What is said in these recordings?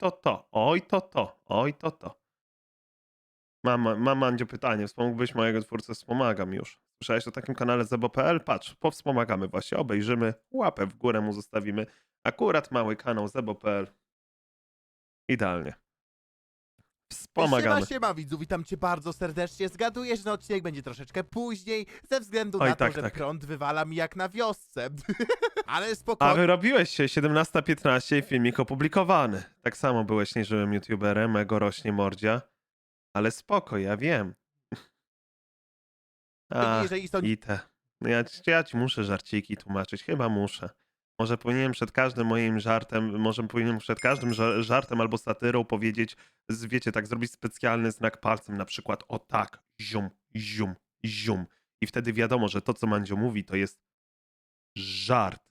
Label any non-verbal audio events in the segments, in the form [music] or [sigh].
to to, oj to to, oj to to. Mam, mam Mandzio pytanie, wspomógłbyś mojego twórcę, wspomagam już. Słyszałeś o takim kanale Zebo.pl? Patrz, powspomagamy właśnie, obejrzymy, łapę w górę mu zostawimy. Akurat mały kanał Zebo.pl. Idealnie. Wspomagamy. Siema, siema widzu, witam cię bardzo serdecznie. Zgaduję, że odcinek będzie troszeczkę później, ze względu Oj, na to, tak, że tak. prąd wywala mi jak na wiosce. [laughs] Ale A spokojnie. wyrobiłeś się 17.15 i filmik opublikowany. Tak samo byłeś nieżyłym youtuberem, ego rośnie mordzia. Ale spoko, ja wiem. A, jeżeli są i te. No ja, ci- ja ci muszę żarciki tłumaczyć, chyba muszę. Może powinienem przed każdym moim żartem, może powinienem przed każdym ża- żartem albo satyrą powiedzieć, z- wiecie, tak zrobić specjalny znak palcem, na przykład o tak, zium, zium, zium. I wtedy wiadomo, że to, co Mandzio mówi, to jest żart.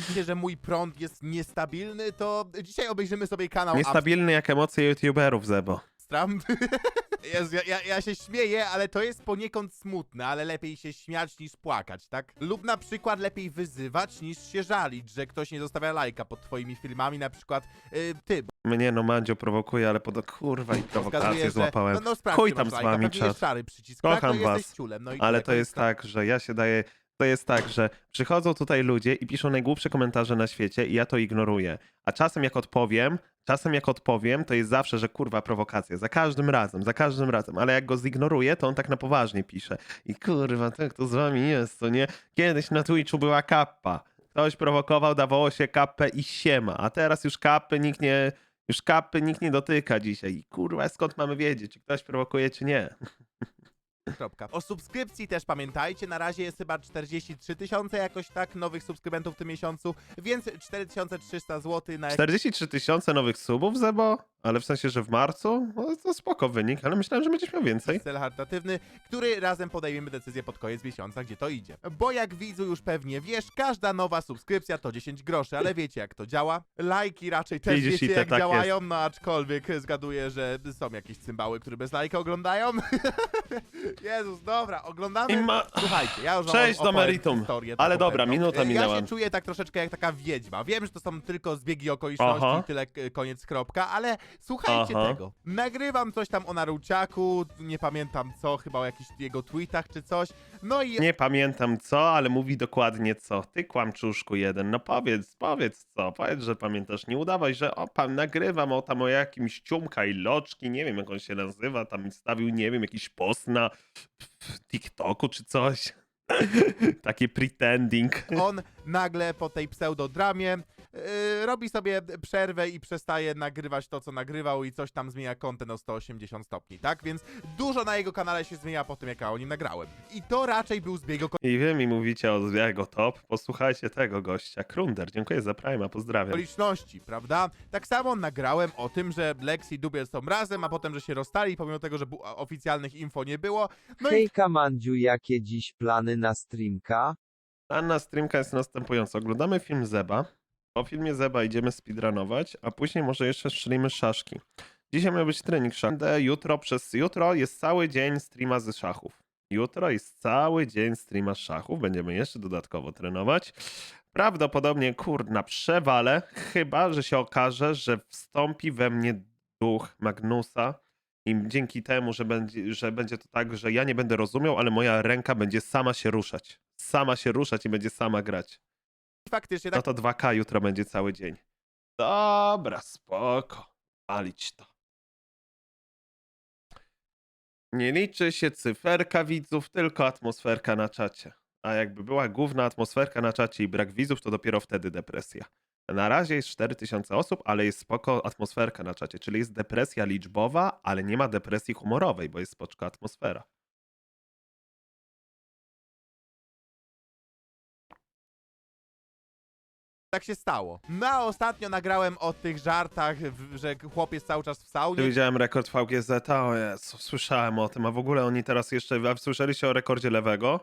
Widzicie, że mój prąd jest niestabilny, to dzisiaj obejrzymy sobie kanał Niestabilny jak emocje youtuberów, Zebo. Abstram. [laughs] Jezu, ja, ja, ja się śmieję, ale to jest poniekąd smutne, ale lepiej się śmiać niż płakać, tak? Lub na przykład lepiej wyzywać niż się żalić, że ktoś nie zostawia lajka pod twoimi filmami, na przykład y, ty, Mnie no Mandzio prowokuje, ale pod kurwa i prowokację że... złapałem. No, no sprawdź, Chuj czy tam masz z lajka, wami, pewnie jest szary przycisk, tak? Kocham no, was. jesteś ciulem, no i Ale to jest tak, że ja się daję. To jest tak, że przychodzą tutaj ludzie i piszą najgłupsze komentarze na świecie i ja to ignoruję. A czasem jak odpowiem, czasem jak odpowiem, to jest zawsze, że kurwa prowokacja. Za każdym razem, za każdym razem. Ale jak go zignoruję, to on tak na poważnie pisze. I kurwa, tak to z wami jest, to nie? Kiedyś na Twitchu była kappa. Ktoś prowokował, dawało się kappę i siema. A teraz już kappy nikt nie. Już kappy nikt nie dotyka dzisiaj. I kurwa, skąd mamy wiedzieć, czy ktoś prowokuje, czy nie? Kropka. O subskrypcji też pamiętajcie, na razie jest chyba 43 tysiące jakoś tak nowych subskrybentów w tym miesiącu, więc 4300 zł na 43 tysiące nowych subów, Zebo? Ale w sensie, że w marcu? No, to spoko wynik, ale myślałem, że będziesz miał więcej. cel charytatywny, który razem podejmiemy decyzję pod koniec miesiąca, gdzie to idzie. Bo jak widzu już pewnie wiesz, każda nowa subskrypcja to 10 groszy, ale wiecie jak to działa? Lajki raczej też Widzisz, wiecie i te jak tak działają, no aczkolwiek zgaduję, że są jakieś cymbały, które bez lajka oglądają. [laughs] Jezus, dobra, oglądamy. I ma... Słuchajcie, ja już wam do opowiem meritum. historię Ale taką dobra, pewną. minuta Ja minęła. się czuję tak troszeczkę jak taka wiedźma. Wiem, że to są tylko zbiegi okoliczności Aha. tyle k- koniec kropka, ale słuchajcie Aha. tego. Nagrywam coś tam o Naruciaku, nie pamiętam co, chyba o jakichś jego tweetach czy coś. No i Nie pamiętam co, ale mówi dokładnie co. Ty kłamczuszku jeden, no powiedz, powiedz co. Powiedz, że pamiętasz. Nie udawaj, że o, pan nagrywam o tam o jakimś ciumka i loczki, nie wiem jak on się nazywa, tam stawił, nie wiem, jakiś post na TikToku czy coś. [laughs] Takie pretending. on nagle po tej pseudodramie robi sobie przerwę i przestaje nagrywać to, co nagrywał i coś tam zmienia content o 180 stopni, tak? Więc dużo na jego kanale się zmienia po tym, jak ja o nim nagrałem. I to raczej był zbieg I wy mi mówicie o jego top. Posłuchajcie tego gościa. Krunder, dziękuję za Prima, pozdrawiam. okoliczności, prawda? Tak samo nagrałem o tym, że Lex i Dubiel są razem, a potem, że się rozstali, pomimo tego, że bu- oficjalnych info nie było. No i Hejka Mandziu, jakie dziś plany na streamka? Anna streamka jest następująca. Oglądamy film Zeba. Po filmie Zeba idziemy speedrunować, a później może jeszcze strzelimy szaszki. Dzisiaj miał być trening szach. Jutro przez jutro jest cały dzień streama ze szachów. Jutro jest cały dzień streama z szachów. Będziemy jeszcze dodatkowo trenować. Prawdopodobnie, kurna, przewalę, chyba, że się okaże, że wstąpi we mnie duch Magnusa i dzięki temu, że będzie, że będzie to tak, że ja nie będę rozumiał, ale moja ręka będzie sama się ruszać. Sama się ruszać i będzie sama grać. Faktycznie No tak to 2K jutro będzie cały dzień. Dobra, spoko. Palić to. Nie liczy się cyferka widzów, tylko atmosferka na czacie. A jakby była główna atmosferka na czacie i brak widzów, to dopiero wtedy depresja. Na razie jest 4000 osób, ale jest spoko atmosferka na czacie, czyli jest depresja liczbowa, ale nie ma depresji humorowej, bo jest spoczka atmosfera. Tak się stało. No a ostatnio nagrałem o tych żartach, w- że chłopiec cały czas w saunie. Widziałem rekord VGZ, o Jezu, słyszałem o tym, a w ogóle oni teraz jeszcze, a słyszeliście o rekordzie lewego?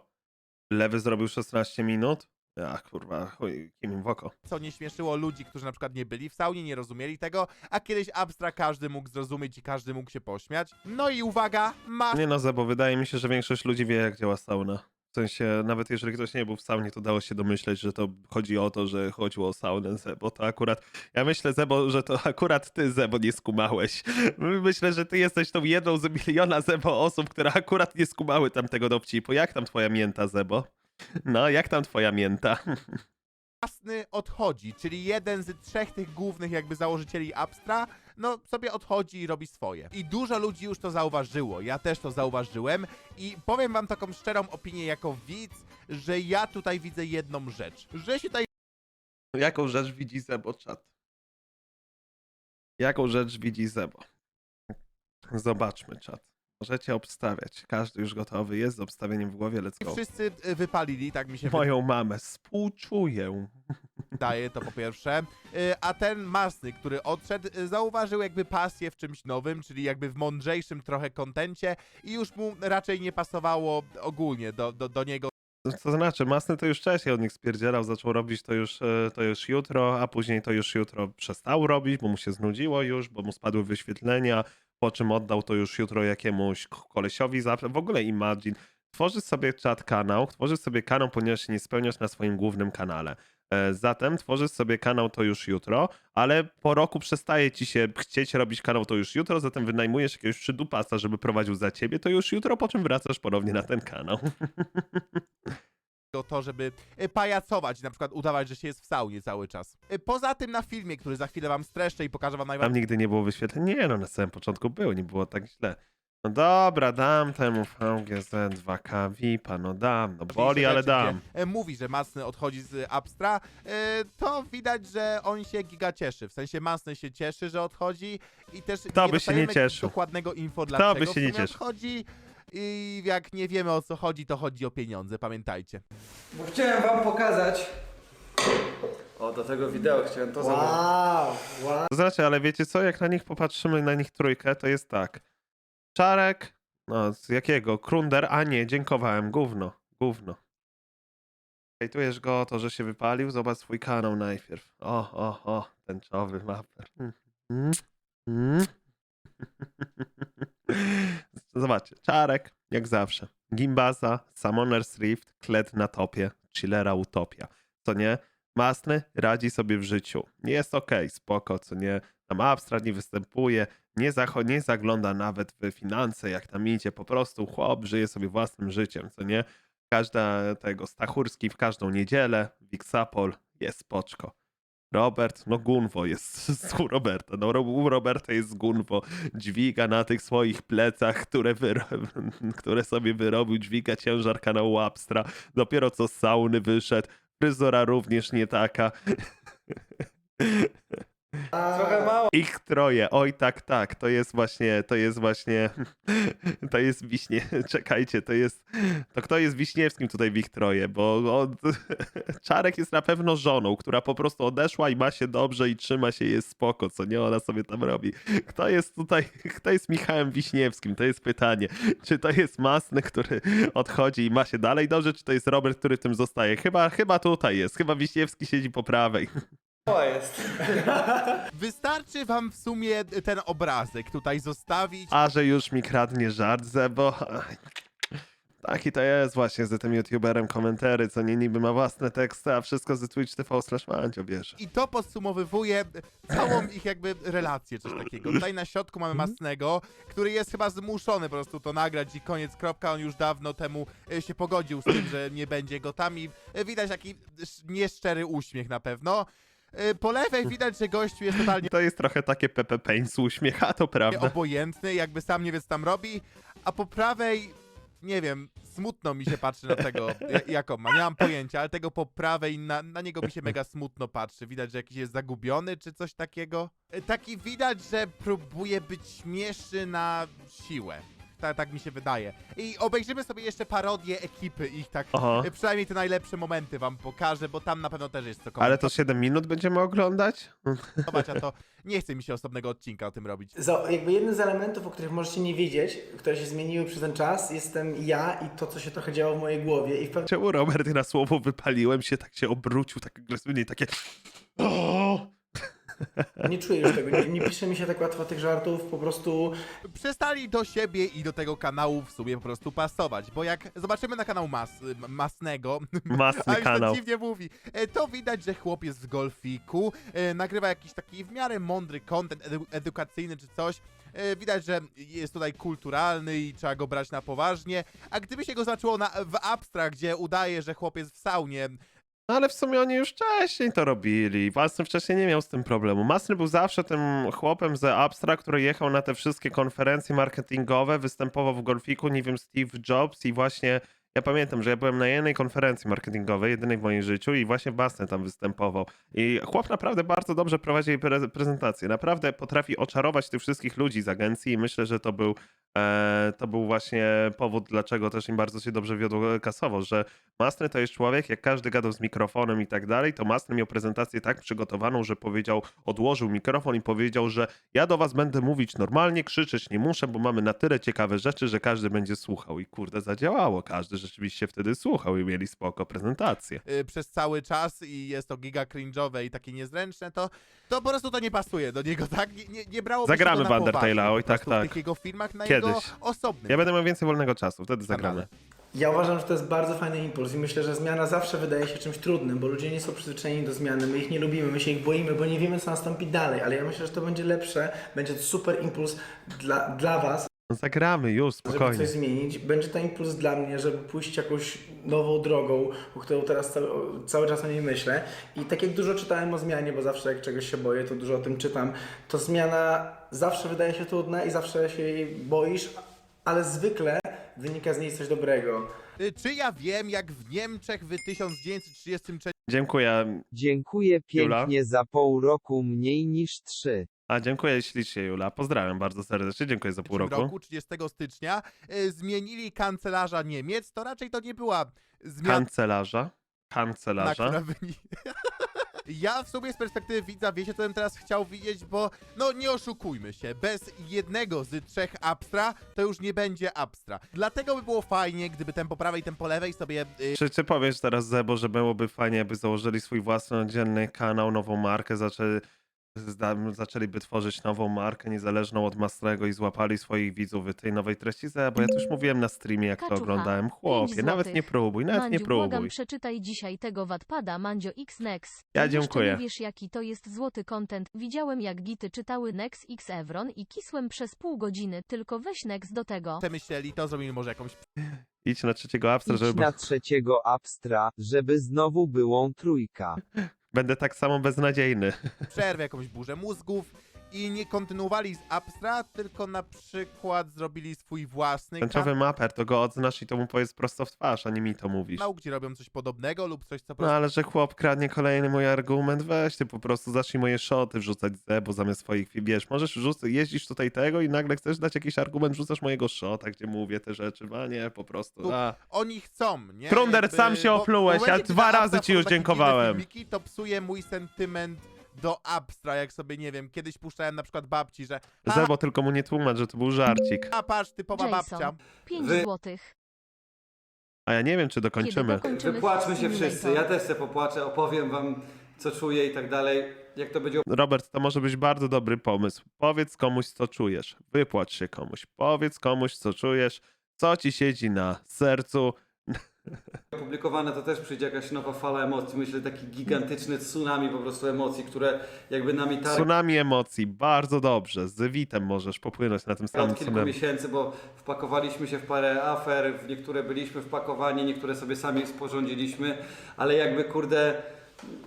Lewy zrobił 16 minut? Ja kurwa, chuj, kim im w oko. co nie śmieszyło ludzi, którzy na przykład nie byli w saunie, nie rozumieli tego, a kiedyś abstra każdy mógł zrozumieć i każdy mógł się pośmiać. No i uwaga, masz Nie no, Zebo, wydaje mi się, że większość ludzi wie jak działa sauna. W sensie, nawet jeżeli ktoś nie był w saunie, to dało się domyśleć, że to chodzi o to, że chodziło o saunę Zebo. To akurat, ja myślę Zebo, że to [laughs] akurat ty Zebo nie skumałeś. Myślę, że ty jesteś tą jedną z miliona Zebo osób, które akurat nie skumały tamtego dowcipu. Jak tam twoja mięta Zebo? No, jak tam twoja mięta? [laughs] Jasny odchodzi, czyli jeden z trzech tych głównych jakby założycieli Abstra, no sobie odchodzi i robi swoje. I dużo ludzi już to zauważyło, ja też to zauważyłem i powiem wam taką szczerą opinię jako widz, że ja tutaj widzę jedną rzecz, że się tutaj Jaką rzecz widzi Zebo, czat? Jaką rzecz widzi Zebo? Zobaczmy, czat. Możecie obstawiać. Każdy już gotowy jest z obstawieniem w głowie. Let's go. wszyscy y, wypalili, tak mi się Moją mamę współczuję. wydaje, to po pierwsze. Y, A ten Masny, który odszedł, y, zauważył jakby pasję w czymś nowym, czyli jakby w mądrzejszym trochę kontencie i już mu raczej nie pasowało ogólnie do, do, do niego To znaczy, Masny to już wcześniej od nich spierdzielał, zaczął robić to już, e, to już jutro, a później to już jutro przestał robić, bo mu się znudziło już, bo mu spadły wyświetlenia, po czym oddał to już jutro jakiemuś kolesiowi. W ogóle Imagine. Tworzysz sobie czat kanał, tworzysz sobie kanał, ponieważ się nie spełniasz na swoim głównym kanale. E, Zatem tworzysz sobie kanał to już jutro, ale po roku przestaje ci się chcieć robić kanał to już jutro, zatem wynajmujesz jakiegoś przydupasa, żeby prowadził za ciebie to już jutro, po czym wracasz ponownie na ten kanał. [laughs] to, żeby y, pajacować, na przykład udawać, że się jest w saunie cały czas. Y, Poza tym na filmie, który za chwilę wam streszczę i pokażę wam Tam najbardziej nigdy nie było wyświetleń. Nie no, na samym początku było, nie było tak źle. No dobra, dam temu VGZ 2K VIP-a, no dam, no boli, ale dam. e, mówi, że Masny odchodzi z Abstra, e, to widać, że on się giga cieszy. W sensie Masny się cieszy, że odchodzi i też Kto nie by się nie cieszył? dokładnego info, Kto dlaczego by się nie cieszył? odchodzi. I jak nie wiemy o co chodzi, to chodzi o pieniądze, pamiętajcie. Bo chciałem wam pokazać. O, do tego wideo chciałem to zobaczyć. Wow, wow. To znaczy, ale wiecie co, jak na nich popatrzymy, na nich trójkę, to jest tak. Czarek, no z jakiego? Krunder, a nie, dziękowałem, gówno, gówno. Hejtujesz go o to, że się wypalił? Zobacz swój kanał najpierw. O, o, o, tęczowy maper. Mm, mm, mm. [laughs] Zobaczcie, Czarek, jak zawsze. Gimbaza, Summoner's Rift, Kled na topie, Chillera Utopia. Co nie? Masny radzi sobie w życiu. Jest okej, spoko, co nie? Tam abstrakt nie występuje, nie, zacho- nie zagląda nawet w finanse, jak tam idzie, po prostu chłop żyje sobie własnym życiem, co nie? Każda tego, Stachurski w każdą niedzielę, Wixapol, jest spoczko. Robert, no Gunwo jest [laughs] z u Roberta, no u Roberta jest Gunwo, dźwiga na tych swoich plecach, które, wyro- [laughs] które sobie wyrobił, dźwiga ciężar kanału Abstra, dopiero co z sauny wyszedł, fryzura również nie taka. [laughs] Trochę mało. Ich troje, oj tak, tak, to jest właśnie, to jest właśnie, to jest Wiśnie, [laughs] czekajcie, to jest, to kto jest Wiśniewskim tutaj w ich troje, bo on, [laughs] Czarek jest na pewno żoną, która po prostu odeszła i ma się dobrze i trzyma się, jest spoko, co nie ona sobie tam robi. Kto jest tutaj, [laughs] kto jest Michałem Wiśniewskim, to jest pytanie. Czy to jest Masny, który odchodzi i ma się dalej dobrze, czy to jest Robert, który tym zostaje? Chyba, chyba tutaj jest, chyba Wiśniewski siedzi po prawej. To jest. [laughs] Wystarczy wam w sumie ten obrazek tutaj zostawić. A że już mi kradnie żart, Zebo. Ach, Taki to jest właśnie z tym youtuberem komentary, co nie niby ma własne teksty, a wszystko z Twitch TV slash Mancio bierze. I to podsumowywuje całą ich jakby relację, coś takiego. Tutaj na środku mamy Masnego, który jest chyba zmuszony po prostu to nagrać i koniec, kropka. On już dawno temu e, się pogodził z tym, że nie będzie go tam i e, widać taki sz- nieszczery uśmiech na pewno. E, Po lewej widać, że gościu jest totalnie To jest trochę takie Pepe Pains uśmiecha, to prawda. obojętny, jakby sam nie wie, co tam robi, a po prawej, nie wiem, smutno mi się patrzy na tego, ja- jak on ma, nie mam pojęcia, ale tego po prawej, na, na niego mi się mega smutno patrzy, widać, że jakiś jest zagubiony, czy coś takiego. E, Taki widać, że próbuje być śmieszny na siłę. Tak, tak mi się wydaje. I obejrzymy sobie jeszcze parodię ekipy ich, tak, Aha. przynajmniej te najlepsze momenty wam pokażę, bo tam na pewno też jest co Ale komentować, to 7 minut będziemy oglądać? [laughs] a to nie chce mi się osobnego odcinka o tym robić. Za, jakby jednym z elementów, o których możecie nie wiedzieć, które się zmieniły przez ten czas, jestem ja i to, co się trochę działo w mojej głowie. I w pewnym Czemu Robert na słowo wypaliłem się, tak się obrócił, tak agresywnie i takie... O! [gasps] [gasps] [gasps] [laughs] Nie czuję już tego, nie, nie pisze mi się tak łatwo tych żartów, po prostu Przestali do siebie i do tego kanału w sumie po prostu pasować, bo jak zobaczymy na kanał Mas, Masnego, [laughs] a Masny już kanał. to dziwnie mówi, e, to widać, że chłopiec z golfiku e, nagrywa jakiś taki w miarę mądry content edu edukacyjny czy coś. E, Widać, że jest tutaj kulturalny i trzeba go brać na poważnie. A gdyby się go zobaczyło na, w abstrakt, gdzie udaje, że chłopiec w saunie, No ale w sumie oni już wcześniej to robili. Masny wcześniej nie miał z tym problemu. Masny był zawsze tym chłopem z Abstra, który jechał na te wszystkie konferencje marketingowe, występował w golfiku, nie wiem, Steve Jobs i właśnie ja pamiętam, że ja byłem na jednej konferencji marketingowej, jedynej w moim życiu i właśnie Masny tam występował. I chłop naprawdę bardzo dobrze prowadzi pre prezentację. Naprawdę potrafi oczarować tych wszystkich ludzi z agencji i myślę, że to był, e, to był właśnie powód, dlaczego też im bardzo się dobrze wiodło kasowo, że Mastny to jest człowiek, jak każdy gadał z mikrofonem i tak dalej, to Mastny miał prezentację tak przygotowaną, że powiedział, odłożył mikrofon i powiedział, że ja do was będę mówić normalnie, krzyczeć nie muszę, bo mamy na tyle ciekawe rzeczy, że każdy będzie słuchał. I kurde, zadziałało. Każdy rzeczywiście wtedy słuchał i mieli spoko prezentację. y, przez cały czas i jest to giga cringe'owe i takie niezręczne, to, to po prostu to nie pasuje do niego, tak? Nie, nie, nie brało Zagramy na w Undertale'a, oj, tak, tak. W tych jego filmach na Kiedyś. osobnym Ja będę miał więcej wolnego czasu, wtedy zagramy. Ja uważam, że to jest bardzo fajny impuls i myślę, że zmiana zawsze wydaje się czymś trudnym, bo ludzie nie są przyzwyczajeni do zmiany, my ich nie lubimy, my się ich boimy, bo nie wiemy co nastąpi dalej, ale ja myślę, że to będzie lepsze, będzie to super impuls dla, dla Was, zagramy już, żeby spokojnie. coś zmienić. Będzie to impuls dla mnie, żeby pójść jakąś nową drogą, o którą teraz cały, cały czas o niej myślę. I tak jak dużo czytałem o zmianie, bo zawsze jak czegoś się boję, to dużo o tym czytam, to zmiana zawsze wydaje się trudna i zawsze się jej boisz, ale zwykle wynika z niej coś dobrego. Y, Czy ja wiem, jak w Niemczech w 1933 Dziękuję. Dziękuję Jula? pięknie za pół roku mniej niż trzy. A dziękuję ślicznie, Jula. Pozdrawiam bardzo serdecznie. Dziękuję za pół roku. roku, 30 stycznia, y, zmienili kanclerza Niemiec, to raczej to nie była zmiana, Kancelarza. Kancelarza. [laughs] Ja w sumie z perspektywy widza, wiecie co bym teraz chciał widzieć, bo no nie oszukujmy się, bez jednego z trzech abstra to już nie będzie abstra. Dlatego by było fajnie, gdyby tempo prawej, tempo lewej sobie y, Czy, czy powiesz teraz, Zebo, że byłoby fajnie, jakby założyli swój własny oddzielny kanał, nową markę, zaczęli, zda- zaczęliby tworzyć nową markę niezależną od Mastrego i złapali swoich widzów w tej nowej treści Zebo? Ja to już mówiłem na streamie, jak to Kaczucha, oglądałem. pięć Chłopie, nawet złotych. nie próbuj, nawet Mandziu, nie próbuj. błagam, przeczytaj dzisiaj tego Wattpada Mandzio X Nex. Ja Jeszcze dziękuję. nie wiesz jaki to jest złoty content. Widziałem jak gity czytały Nex X Evron i kisłem przez pół godziny, tylko weź Nex do tego. przemyśleli, to zrobili może jakąś [laughs] Idź na trzeciego Abstra, Idź żeby... na trzeciego Abstra, żeby znowu było trójka. [laughs] Będę tak samo beznadziejny. przerwę, jakąś burzę mózgów i nie kontynuowali z Abstra, tylko na przykład zrobili swój własny Tęczowy maper, to go odznasz i to mu powiedz prosto w twarz, a nie mi to mówisz. kanał, gdzie robią coś podobnego lub coś, co po No prostu ale że chłop kradnie kolejny mój argument, weź ty po prostu zacznij moje szoty wrzucać z Zebo zamiast swoich, wiesz, możesz wrzucać, jeździsz tutaj tego i nagle chcesz dać jakiś argument, wrzucasz mojego szota, gdzie mówię te rzeczy, a nie, po prostu, a. oni chcą, nie? Krunder, sam się oplułeś, w momencie, dwa kiedy razy Abstra ci już takie dziękowałem. Filmiki, to psuje mój sentyment do Abstra, jak sobie, nie wiem, kiedyś puszczałem na przykład babci, że Zebo, tylko mu nie tłumacz, że to był żarcik. a patrz, typowa Jason. babcia. 5 Wy- złotych. A ja nie wiem, czy Kiedy dokończymy. dokończymy Wypłaczmy się Simulator? wszyscy, ja też se popłaczę, opowiem wam co czuję i tak dalej. Jak to będzie Robert, to może być bardzo dobry pomysł. Powiedz komuś, co czujesz. Wypłacz się komuś. Powiedz komuś, co czujesz, co ci siedzi na sercu. [laughs] opublikowane, to też przyjdzie jakaś nowa fala emocji. Myślę, taki gigantyczny tsunami po prostu emocji, które jakby nami targa Tsunami emocji, bardzo dobrze. Z Witem możesz popłynąć na tym samym od kilku tsunami. miesięcy, bo wpakowaliśmy się w parę afer, w niektóre byliśmy wpakowani, niektóre sobie sami sporządziliśmy, ale jakby kurde,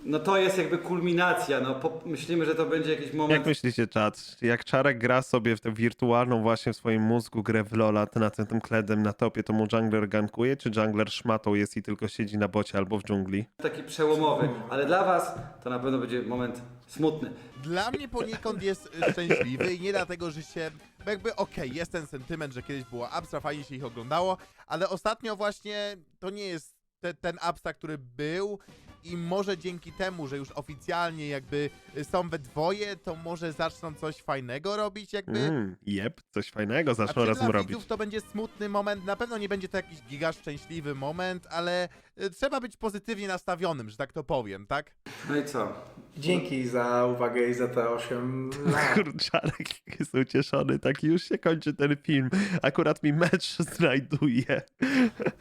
no to jest jakby kulminacja, no po, myślimy, że to będzie jakiś moment Jak myślicie, czat? Jak Czarek gra sobie w tę wirtualną właśnie w swoim mózgu grę w Lola to na tym, kledem na topie, to mu jungler gankuje, czy jungler szmatą jest i tylko siedzi na bocie albo w dżungli? taki przełomowy, ale dla was to na pewno będzie moment smutny. Dla mnie poniekąd jest szczęśliwy i nie dlatego, że się. Bo jakby okej, jest ten sentyment, że kiedyś było Abstra, fajnie się ich oglądało, ale ostatnio właśnie to nie jest te, ten Abstra, który był. I może dzięki temu, że już oficjalnie jakby są we dwoje, to może zaczną coś fajnego robić jakby. Mm, jep, coś fajnego A zaczną czy razem dla robić. widzów to będzie smutny moment? Na pewno nie będzie to jakiś giga szczęśliwy moment, ale y, trzeba być pozytywnie nastawionym, że tak to powiem, tak? No i co? Dzięki za uwagę i za te 8 [laughs] lat. Kurczarek jest ucieszony, tak już się kończy ten film. Akurat mi mecz [laughs] znajduje.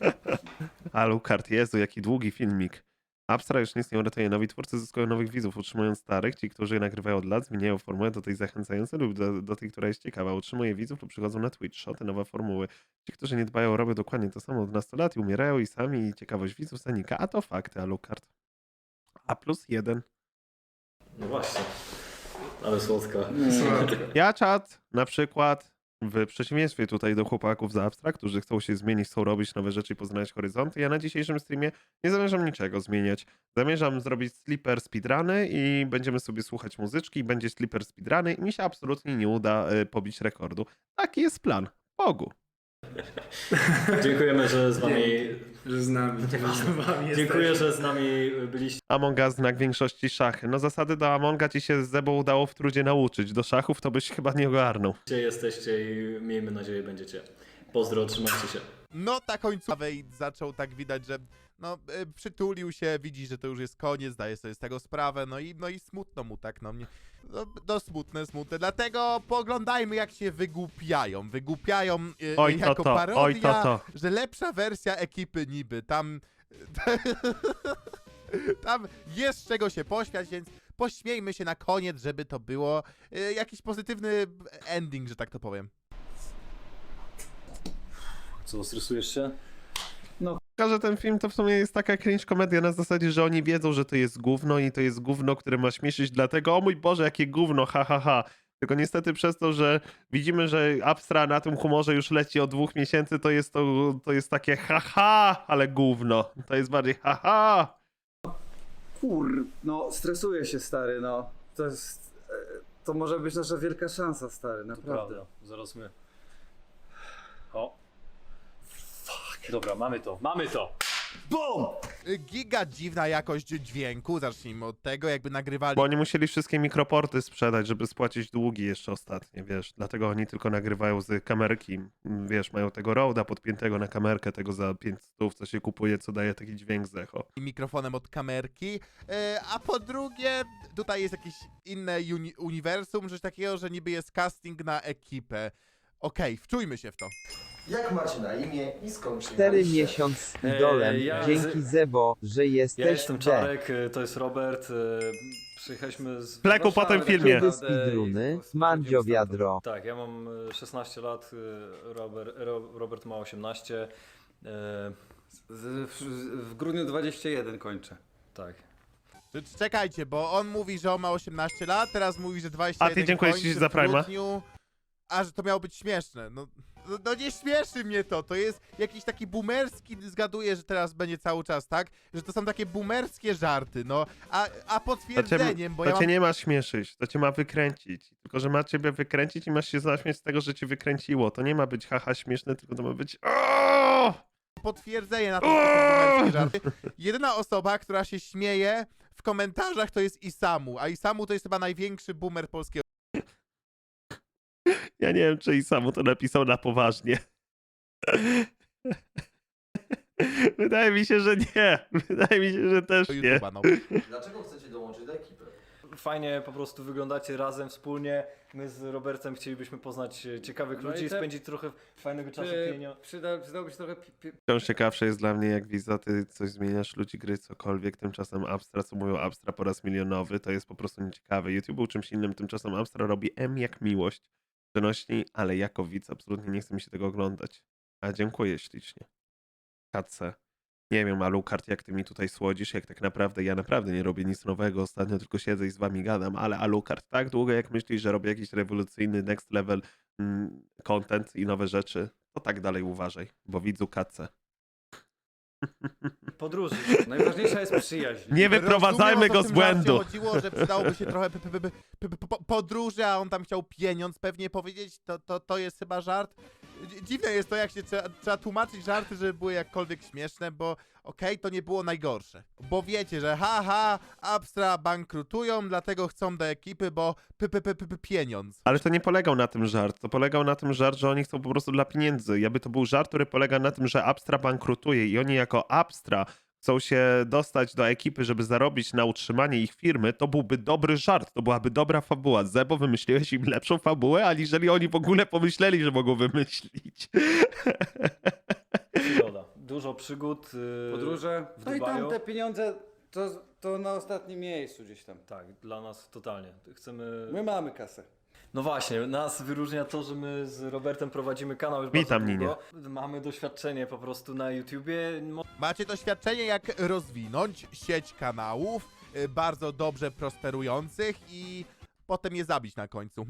[laughs] Alucard, Jezu, jaki długi filmik. Abstra już nic nie uratuje. Nowi twórcy zyskują nowych widzów, utrzymując starych. Ci, którzy je nagrywają od lat, zmieniają formułę do tej zachęcającej lub do, do tej, która jest ciekawa. Utrzymuje widzów lub przychodzą na Twitch, shoty, nowe formuły. Ci, którzy nie dbają, robią dokładnie to samo od 12 lat i umierają i sami i ciekawość widzów zanika. A to fakty, Alucard. A plus jeden. No właśnie. Ale słodka. [laughs] Ja czat na przykład w przeciwieństwie tutaj do chłopaków z Abstract, którzy chcą się zmienić, chcą robić nowe rzeczy i poznawać horyzonty, ja na dzisiejszym streamie nie zamierzam niczego zmieniać. Zamierzam zrobić sleeper speedruny i będziemy sobie słuchać muzyczki będzie sleeper speedruny i mi się absolutnie nie uda y, pobić rekordu. Taki jest plan. Bogu. Dziękujemy, że z wami. Że z nami, z wami Dziękuję, że z nami byliście. Among Us znak większości szachy. No zasady do Amonga ci się z Zebą udało w trudzie nauczyć. Do szachów to byś chyba nie ogarnął. Jesteście i miejmy nadzieję będziecie. Pozdro, trzymajcie się. No ta końcówka i zaczął tak widać, że no y, przytulił się, widzi, że to już jest koniec, zdaje sobie z tego sprawę, no i, no i smutno mu tak, no mnie, no, no smutne, smutne, dlatego poglądajmy jak się wygłupiają, wygłupiają y, Oj to jako to, parodia, oj to to. że lepsza wersja ekipy niby, tam [laughs] tam jest z czego się pośmiać, więc pośmiejmy się na koniec, żeby to było y, jakiś pozytywny ending, że tak to powiem. Co, stresujesz się? Tylko, że ten film to w sumie jest taka cringe komedia na zasadzie, że oni wiedzą, że to jest gówno i to jest gówno, które ma śmieszyć, dlatego o mój Boże, jakie gówno, ha ha ha. Tylko niestety przez to, że widzimy, że Abstra na tym humorze już leci od dwóch miesięcy, to jest to, to jest takie ha ha, ale gówno. To jest bardziej ha ha. Kur... No, stresuję się, stary, no. To jest... e, To może być nasza wielka szansa, stary, To naprawdę. prawda, zaraz my. O. Fuck. Dobra, mamy to, mamy to! BOOM! Y, Giga dziwna jakość dźwięku, zacznijmy od tego, jakby nagrywali Bo oni musieli wszystkie mikroporty sprzedać, żeby spłacić długi jeszcze ostatnie, wiesz. Dlatego oni tylko nagrywają z kamerki. Wiesz, mają tego Roda podpiętego na kamerkę, tego za 500, co się kupuje, co daje taki dźwięk z echo. mikrofonem od kamerki, y, a po drugie, tutaj jest jakieś inne uni uniwersum, coś takiego, że niby jest casting na ekipę. Okej, wczujmy się w to. Jak macie na imię i skąd Cztery przyjechaliście? miesiąc z idolem. Eee, ja Dzięki z- Zebo, że jesteś Ja jestem. Czarek, y, to jest Robert. y, Przyjechaliśmy z. Pleku po tym filmie. Speedruny, i- Mandzio wiadro. Tak, ja mam y, 16 lat, y, Robert, Ro- Robert ma 18. y, Z, w, w grudniu 21 kończę. Tak. Czekajcie, bo on mówi, że on ma 18 lat, teraz mówi, że 21 A ty dziękuję kończy ci w za Prima. grudniu, A, że to miało być śmieszne. No, no, no nie śmieszy mnie to, to jest jakiś taki boomerski, zgaduję, że teraz będzie cały czas, tak? Że to są takie boomerskie żarty, no. A, a To cię, potwierdzeniem, bo to ja cię mam nie ma śmieszyć, to cię ma wykręcić. Tylko, że ma ciebie wykręcić i masz się zaśmiać z tego, że cię wykręciło. To nie ma być haha śmieszne, tylko to ma być potwierdzenie na to, że to żarty. Jedyna osoba, która się śmieje w komentarzach to jest Isamu, a Isamu to jest chyba największy boomer polskiego Ja nie wiem, czy i samo to napisał na poważnie. [laughs] Wydaje mi się, że nie. Wydaje mi się, że też nie. YouTube'a, no. Dlaczego chcecie dołączyć do ekipy? Fajnie po prostu wyglądacie razem, wspólnie. My z Robertem chcielibyśmy poznać e, ciekawych No i ludzi, te- spędzić trochę fajnego czasu Czy pienio. przyda, przydałoby się trochę pi, pi, Wciąż ciekawsze jest dla mnie, jak Wiza, ty coś zmieniasz, ludzi gry, cokolwiek. Tymczasem Abstra, co mówią Abstra po raz milionowy, to jest po prostu nieciekawe. YouTube był czymś innym, tymczasem Abstra robi M jak miłość. Przenośni, ale jako widz absolutnie nie chce mi się tego oglądać. A dziękuję ślicznie. Katce. Nie wiem, Alucard, jak ty mi tutaj słodzisz, jak tak naprawdę ja naprawdę nie robię nic nowego ostatnio, tylko siedzę i z wami gadam, ale Alucard, tak długo jak myślisz, że robię jakiś rewolucyjny next level mm, content i nowe rzeczy, to tak dalej uważaj, bo widzu katce. Podróży. Najważniejsza jest przyjaźń. Nie wyprowadzajmy o go co z tym żarcie błędu. chodziło, że przydałoby się trochę p- p- p- p- p- po- podróży, a on tam chciał pieniądz pewnie powiedzieć, to, to, to jest chyba żart. Dzi- Dziwne jest to, jak się trzeba, trzeba tłumaczyć żarty, żeby były jakkolwiek śmieszne, bo okej, to nie było najgorsze. Bo wiecie, że haha, Abstra bankrutują, dlatego chcą do ekipy, bo p, p, p, p, p pieniądz. Ale to nie polegał na tym żart. To polegał na tym żart, że oni chcą po prostu dla pieniędzy. Jakby to był żart, który polega na tym, że Abstra bankrutuje i oni jako Abstra chcą się dostać do ekipy, żeby zarobić na utrzymanie ich firmy, to byłby dobry żart, to byłaby dobra fabuła. Zebo, wymyśliłeś im lepszą fabułę, aniżeli oni w ogóle pomyśleli, że mogą wymyślić. [laughs] Przygoda. Dużo przygód. yy, Podróże. w No i tam te pieniądze to, to na ostatnim miejscu gdzieś tam. Tak, dla nas totalnie. Chcemy. My mamy kasę. No właśnie, nas wyróżnia to, że my z Robertem prowadzimy kanał już Witam, bardzo długo. Mamy doświadczenie po prostu na YouTubie. Mo- Macie doświadczenie, jak rozwinąć sieć kanałów y, bardzo dobrze prosperujących i potem je zabić na końcu.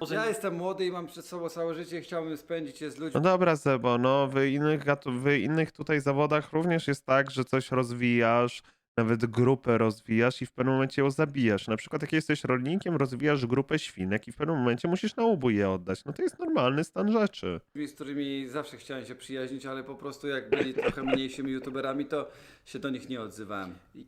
Może [laughs] Ja jestem młody i mam przed sobą całe życie, chciałbym spędzić je z ludźmi. No dobra, Zebo, no w innych, gatu- w innych tutaj zawodach również jest tak, że coś rozwijasz, nawet grupę rozwijasz i w pewnym momencie ją zabijasz. Na przykład jak jesteś rolnikiem, rozwijasz grupę świnek i w pewnym momencie musisz na ubój je oddać. No to jest normalny stan rzeczy. z którymi zawsze chciałem się przyjaźnić, ale po prostu jak byli trochę mniejszymi youtuberami, to się do nich nie odzywałem. I,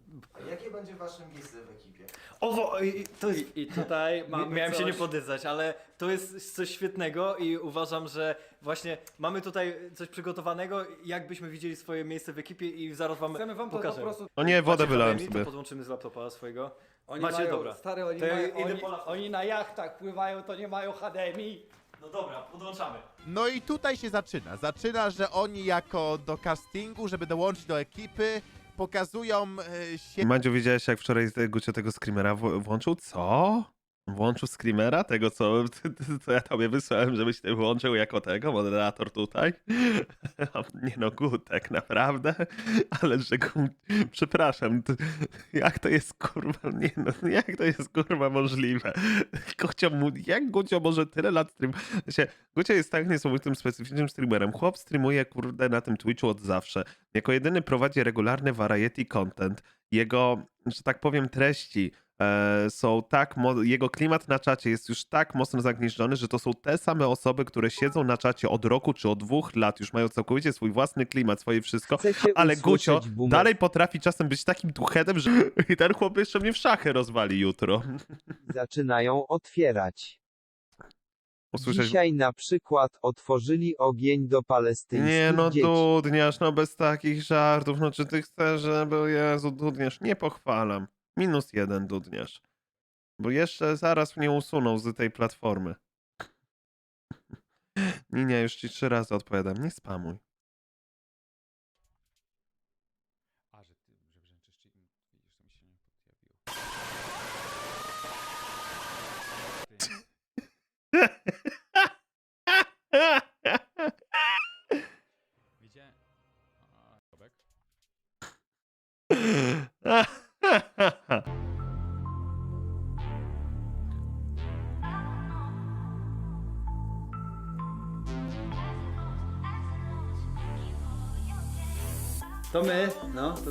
Jakie będzie wasze miejsce w ekipie? Owo, i- to jest... i tutaj [laughs] mamy Miałem coś... się nie podyzać, ale to jest coś świetnego i uważam, że właśnie mamy tutaj coś przygotowanego, jakbyśmy widzieli swoje miejsce w ekipie i zaraz wam Chcemy wam to po pokażemy. prostu... No nie, wodę Macie wylałem sobie. To podłączymy z laptopa swojego. Oni Macie, mają, dobra. Stary, oni, To ja mają, idę oni, po laptop. oni na jachtach pływają, to nie mają HDMI. No dobra, podłączamy. No i tutaj się zaczyna. Zaczyna, że oni jako do castingu, żeby dołączyć do ekipy, pokazują e, się Mandziu, widziałeś jak wczoraj Gucio tego screamera w- włączył? Co? Włączył screamera? Tego, co, [laughs] co ja tobie wysłałem, żebyś ty włączył jako tego, moderator tutaj? [laughs] Nie no, Gutek, naprawdę? [laughs] Ale że. Przepraszam, to- jak to jest kurwa, nie no, jak to jest kurwa możliwe? Gucio, mu- jak Gucio może tyle lat stream... Się, Gucio jest tak niesamowitym, specyficznym streamerem. Chłop streamuje kurde na tym Twitchu od zawsze. Jako jedyny prowadzi regularny variety content. Jego, że tak powiem, treści są tak, jego klimat na czacie jest już tak mocno zagnieżdżony, że to są te same osoby, które siedzą na czacie od roku czy od dwóch lat, już mają całkowicie swój własny klimat, swoje wszystko, Chcecie ale Gucio boomer- dalej potrafi czasem być takim tuchetem, że [laughs] i ten chłop jeszcze mnie w szachy rozwali jutro. [laughs] Zaczynają otwierać. Usłyszeć... Dzisiaj na przykład otworzyli ogień do palestyńskich Nie no, dzieci. Dudniarz, no bez takich żartów, no czy ty chcesz, żeby, Jezu, Dudniarz, nie pochwalam. Minus jeden Dudniarz. Bo jeszcze zaraz mnie usuną z tej platformy. [laughs] Nie, już ci trzy razy odpowiadam, nie spamuj.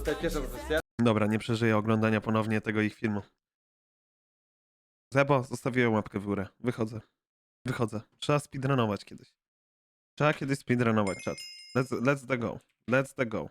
Pierwsza. Dobra, nie przeżyję oglądania ponownie tego ich filmu. Zebo, zostawiłem łapkę w górę. Wychodzę. Wychodzę. Trzeba speedrunować kiedyś. Trzeba kiedyś speedrunować, czat. Let's, let's the go. Let's the go.